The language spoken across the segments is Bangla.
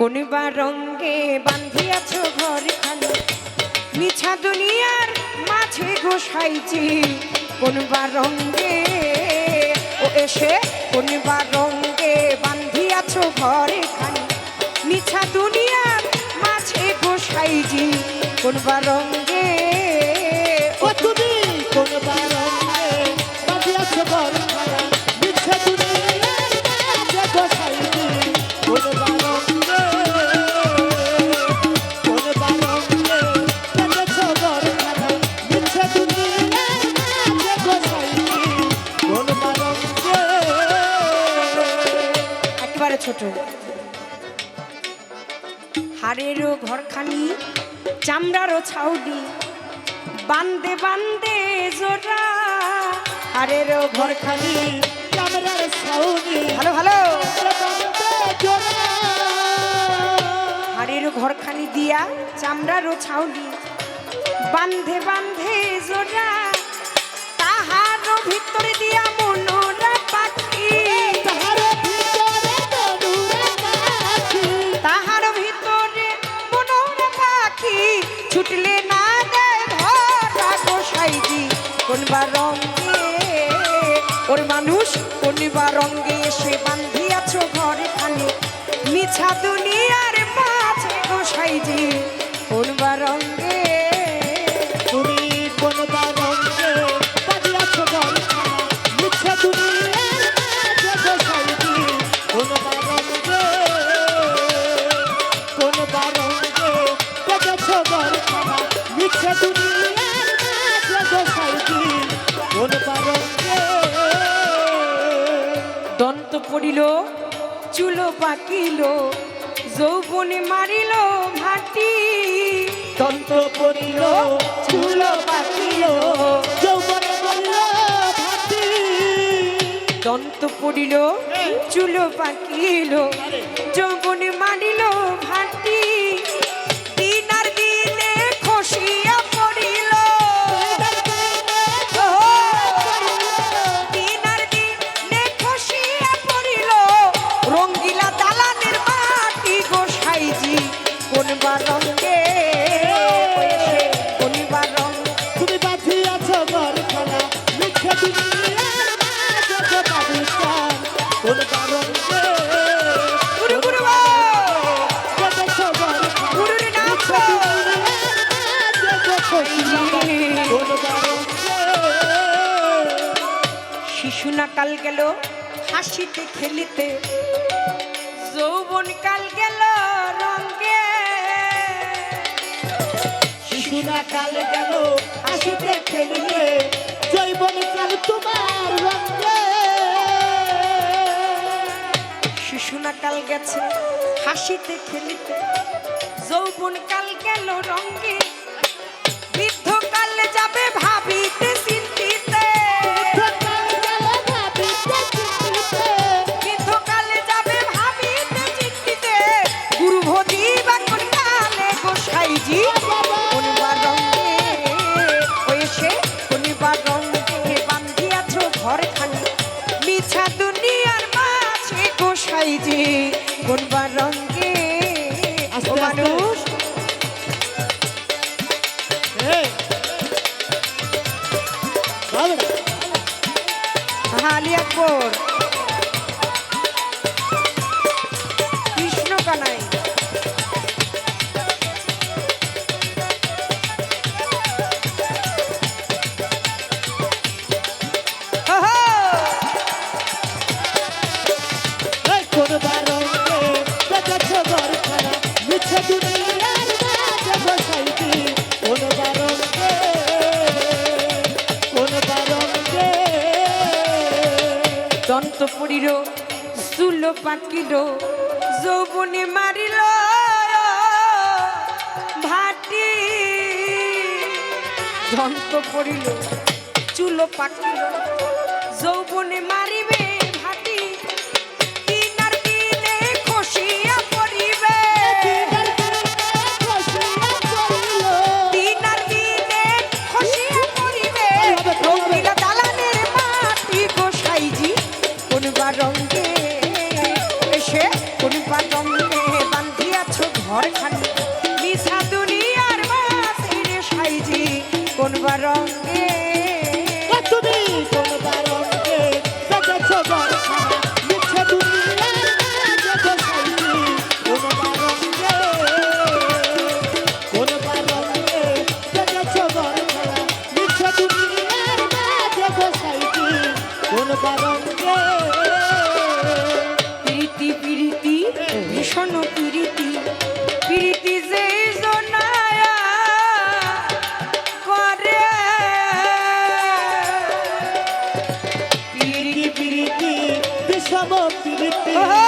কোনবা রঙ্গে বান্ধিয়াছ ঘর খানি মিছা দুনিয়ার মাঝে গোসাইছি, কোনবা রঙ্গে ও এসে কোনবা রঙ্গে বান্ধিয়াছ ঘরে খানি মিছা দুনিয়ার মাঝে গোসাইছি, কোনবা রঙ্গে হাড়েরও ঘরখানি চামড়ারও ছাউনি বান্দে বান্দে জোড়া হাড়েরও ঘর ঘরখানি ক্যামেরার সাউনি ভালো ভালো। হাড়েরও ঘরখানি দিয়া চামড়ারও ছাউনি বান্ধে বান্ধে জোড়া তাহারও ভিতরে দিয়া মনোরা ছুটলে না দেয় গোসাইজি। কোনবা রঙ্গে ওর মানুষ কোনবা রঙ্গে এসে বান্ধিয়াছ ঘরে খানে। মিছা দুনিয়ার মাঝে গোসাইজি। পাকিল যৌবনে মারিল ভাটি তন্ত্র পড়িল চুল পাকিল যৌবনে ভাটি দন্ত পড়িল চুলো পাকিল যৌবনে মারিল ভাটি শিশু না কাল গেল, হাসিতে খেলিতে। যৌবন কাল গেল রঙ্গে শিশুরা কাল গেল, হাসিতে খেলিতে। জৈবন কাল তোমার রঙে। শিশু না কাল গেছে, হাসিতে খেলিতে। যৌবন কাল গেল রঙ্গে পড়িল চুল পাকিল যৌবনে মারিল ভাটি দন্ত পড়িল চুল পাকিল যৌবনে মারিবে রং Happy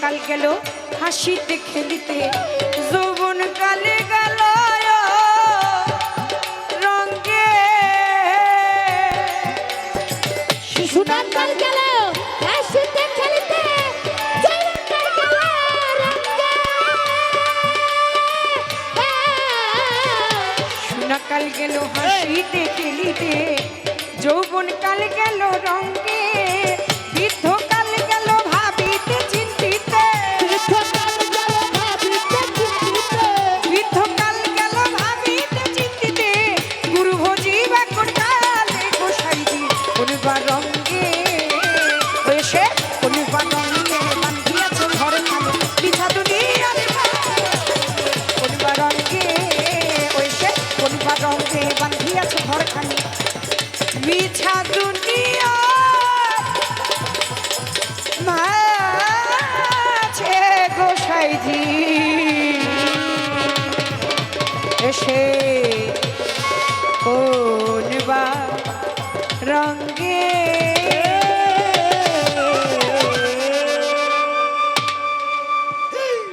কাল গেল হাসিতে খেলিতে যৌবন কালে গেল রঙ্গে শিশুটা কাল গেল হাসিতে খেলিতে কাল গেল হাসিতে খেলিতে যৌবন কাল গেল রঙ্গে